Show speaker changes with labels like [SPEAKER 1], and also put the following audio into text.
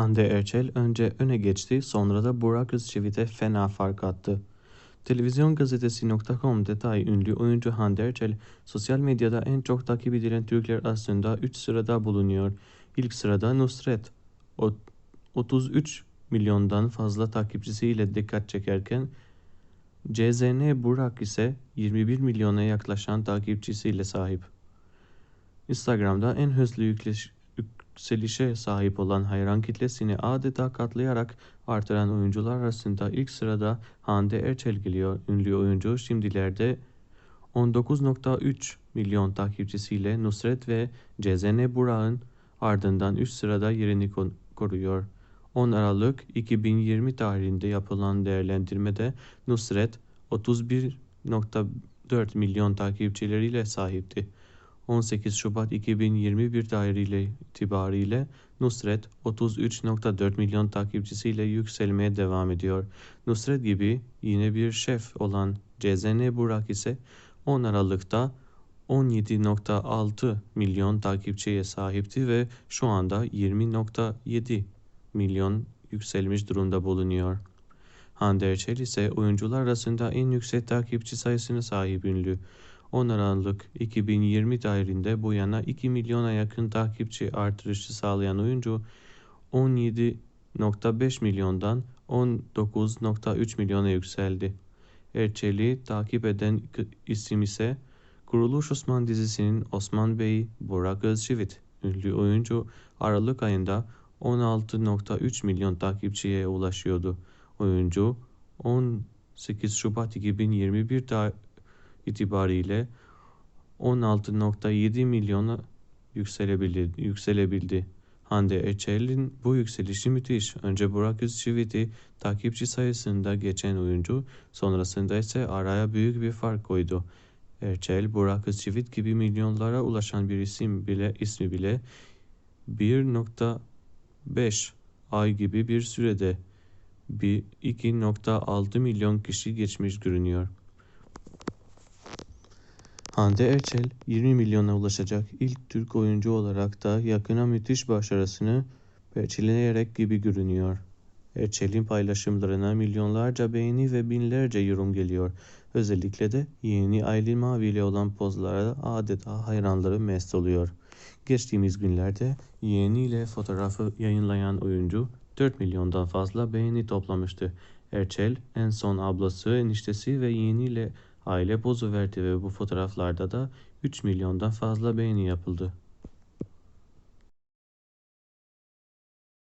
[SPEAKER 1] Hande Erçel önce öne geçti sonra da Burak Özçivit'e fena fark attı. Televizyongazetesi.com detay ünlü oyuncu Hande Erçel sosyal medyada en çok takip edilen Türkler arasında 3 sırada bulunuyor. İlk sırada Nusret 33 milyondan fazla takipçisiyle dikkat çekerken CZN Burak ise 21 milyona yaklaşan takipçisiyle sahip. Instagram'da en hızlı yükleş, yükselişe sahip olan hayran kitlesini adeta katlayarak artıran oyuncular arasında ilk sırada Hande Erçel geliyor. Ünlü oyuncu şimdilerde 19.3 milyon takipçisiyle Nusret ve CZN Burak'ın ardından üst sırada yerini koruyor. 10 Aralık 2020 tarihinde yapılan değerlendirmede Nusret 31.4 milyon takipçileriyle sahipti. 18 Şubat 2021 tarihiyle itibariyle Nusret 33.4 milyon takipçisiyle yükselmeye devam ediyor. Nusret gibi yine bir şef olan CZN Burak ise 10 Aralık'ta 17.6 milyon takipçiye sahipti ve şu anda 20.7 milyon yükselmiş durumda bulunuyor. Hande Erçel ise oyuncular arasında en yüksek takipçi sayısına sahip ünlü. 10 Aralık 2020 tarihinde bu yana 2 milyona yakın takipçi artırışı sağlayan oyuncu 17.5 milyondan 19.3 milyona yükseldi. Erçel'i takip eden isim ise Kuruluş Osman dizisinin Osman Bey Burak Özçivit. Ünlü oyuncu Aralık ayında 16.3 milyon takipçiye ulaşıyordu. Oyuncu 18 Şubat 2021 itibariyle 16.7 milyona yükselebildi. yükselebildi. Hande Erçel'in bu yükselişi müthiş. Önce Burak Özçivit'i takipçi sayısında geçen oyuncu, sonrasında ise araya büyük bir fark koydu. Erçel, Burak Özçivit gibi milyonlara ulaşan bir isim bile ismi bile 1.5 ay gibi bir sürede bir 2.6 milyon kişi geçmiş görünüyor. Hande Erçel 20 milyona ulaşacak ilk Türk oyuncu olarak da yakına müthiş başarısını perçinleyerek gibi görünüyor. Erçel'in paylaşımlarına milyonlarca beğeni ve binlerce yorum geliyor. Özellikle de yeni Aylin Mavi ile olan pozlara adeta hayranları mest oluyor. Geçtiğimiz günlerde yeğeniyle fotoğrafı yayınlayan oyuncu 4 milyondan fazla beğeni toplamıştı. Erçel en son ablası, eniştesi ve yeğeniyle aile pozu verdi ve bu fotoğraflarda da 3 milyondan fazla beğeni yapıldı.